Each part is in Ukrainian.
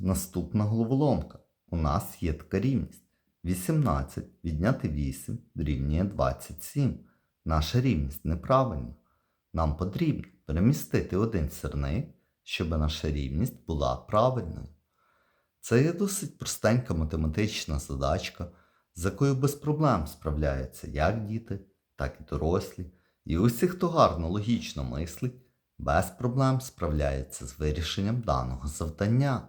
наступна головоломка. У нас є така рівність. 18 відняти 8 дорівнює 27. Наша рівність неправильна. Нам потрібно перемістити один сірник, щоб наша рівність була правильною. Це є досить простенька математична задачка, з якою без проблем справляються як діти, так і дорослі. І усі, хто гарно логічно мислить, без проблем справляється з вирішенням даного завдання.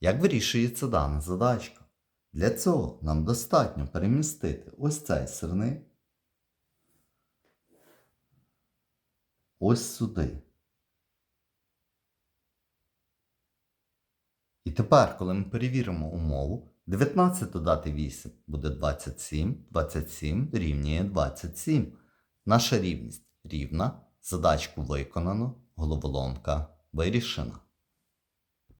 Як вирішується дана задачка? Для цього нам достатньо перемістити ось цей сирник ось сюди. І тепер, коли ми перевіримо умову, 19 додати 8 буде 27, 27 рівнює 27. Наша рівність рівна, задачку виконано, головоломка вирішена.